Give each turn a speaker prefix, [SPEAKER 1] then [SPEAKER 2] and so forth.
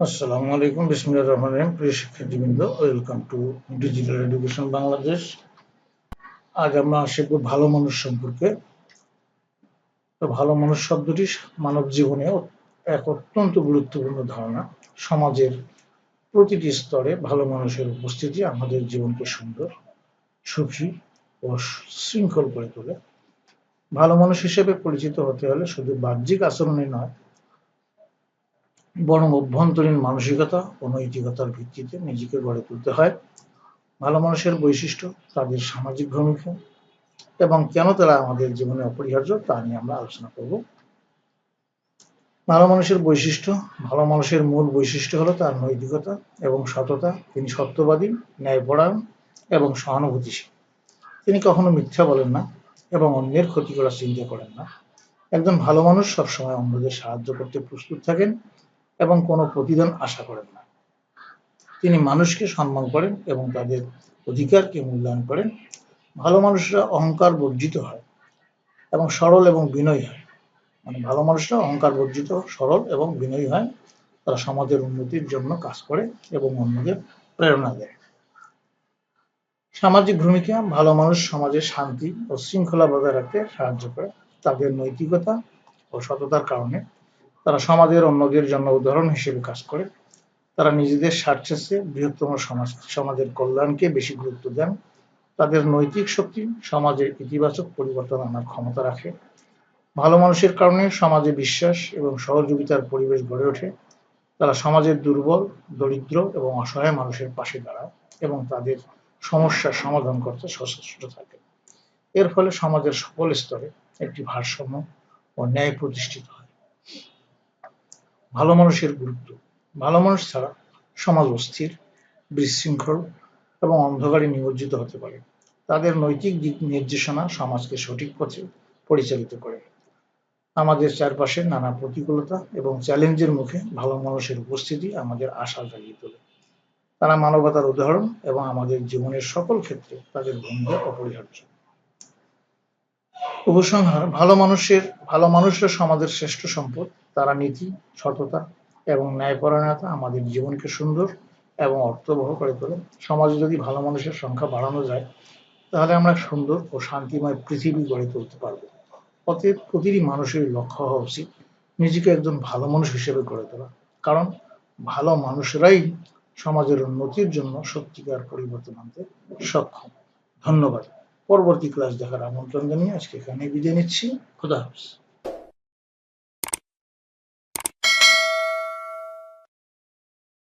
[SPEAKER 1] আসসালামু আলাইকুম, বিসমিল্লাহির রহমানির রহিম। প্রিয় শিক্ষার্থীবৃন্দ, welcome to digital education Bangladesh. আজ আমরা শিখব ভালো মানুষ সম্পর্কে। তো ভালো মানুষ শব্দটি মানব জীবনে এক অত্যন্ত গুরুত্বপূর্ণ ধারণা। সমাজের প্রতিটি স্তরে ভালো মানুষের উপস্থিতি আমাদের জীবনকে সুন্দর, সুখী ও শৃঙ্খল করে তোলে। ভালো মানুষ হিসেবে পরিচিত হতে হলে শুধু বাহ্যিক আচরণে নয় বরং অভ্যন্তরীণ মানসিকতা ও নৈতিকতার ভিত্তিতে নিজেকে গড়ে তুলতে হয়। ভালো মানুষের বৈশিষ্ট্য তাদের সামাজিক ভূমিকা এবং কেন তারা আমাদের জীবনে অপরিহার্য তা নিয়ে আমরা আলোচনা করব। ভালো মানুষের বৈশিষ্ট্য, ভালো মানুষের মূল বৈশিষ্ট্য হলো তার নৈতিকতা এবং সততা। তিনি সত্যবাদী, ন্যায়পরায়ণ এবং সহানুভূতিশীল। তিনি কখনো মিথ্যা বলেন না এবং অন্যের ক্ষতি করার চিন্তা করেন না। একজন ভালো মানুষ সবসময় অন্যদের সাহায্য করতে প্রস্তুত থাকেন এবং কোনো প্রতিদান আশা করেন না। তিনি মানুষকে সম্মান করেন এবং তাদের অধিকারকে মূল্যায়ন করেন। ভালো মানুষরা অহংকার বর্জিত হয় এবং সরল এবং বিনয়ী হয়। মানে ভালো মানুষরা অহংকার বর্জিত, সরল এবং বিনয়ী হয়। তারা সমাজের উন্নতির জন্য কাজ করে এবং অন্যদের প্রেরণা দেয়। সামাজিক ভূমিকা, ভালো মানুষ সমাজে শান্তি ও শৃঙ্খলা বজায় রাখতে সাহায্য করে। তাদের নৈতিকতা ও সততার কারণে তারা সমাজের অন্যদের জন্য উদাহরণ হিসেবে কাজ করে। তারা নিজেদের স্বার্থের চেয়ে বৃহত্তম সমাজ সমাজের কল্যাণকে বেশি গুরুত্ব দেন। তাদের নৈতিক শক্তি সমাজের ইতিবাচক পরিবর্তন আনার ক্ষমতা রাখে। ভালো মানুষের কারণে সমাজে বিশ্বাস এবং সহযোগিতার পরিবেশ গড়ে ওঠে। তারা সমাজের দুর্বল, দরিদ্র এবং অসহায় মানুষের পাশে দাঁড়ায় এবং তাদের সমস্যার সমাধান করতে সচেষ্ট থাকে। এর ফলে সমাজের সকল স্তরে একটি ভারসাম্য ও ন্যায় প্রতিষ্ঠিত হয়। ভালো মানুষের গুরুত্ব। ভালো মানুষ ছাড়া সমাজ অস্থির, বিশৃঙ্খল এবং অন্ধকারে নিমজ্জিত হতে পারে। তাদের নৈতিক দিক নির্দেশনা সমাজকে সঠিক পথে পরিচালিত করে। আমাদের চারপাশে নানা প্রতিকূলতা এবং চ্যালেঞ্জের মুখে ভালো মানুষের উপস্থিতি আমাদের আশা জাগিয়ে তোলে। তারা মানবতার উদাহরণ এবং আমাদের জীবনের সকল ক্ষেত্রে তাদের ভূমিকা অপরিহার্য। উপসংহার, ভালো মানুষের, ভালো মানুষরা সমাজের শ্রেষ্ঠ সম্পদ, তারা নীতি, সততা এবং ন্যায়পরায়ণতা আমাদের জীবনকে সুন্দর এবং অর্থবহ করে তোলে। সমাজে যদি ভালো মানুষের সংখ্যা বাড়ানো যায়, তাহলে আমরা সুন্দর ও শান্তিময় পৃথিবী গড়ে তুলতে পারব। অতএব প্রতিটি মানুষের লক্ষ্য হওয়া উচিত নিজেকে একজন ভালো মানুষ হিসেবে গড়ে তোলা। কারণ ভালো মানুষরাই সমাজের উন্নতির জন্য সত্যিকার পরিবর্তন আনতে সক্ষম। ধন্যবাদ। পরবর্তী ক্লাস দেখার আমন্ত্রণ জানিয়ে আজকে এখানে বিদায় নিচ্ছি। খুদা হাফিজ।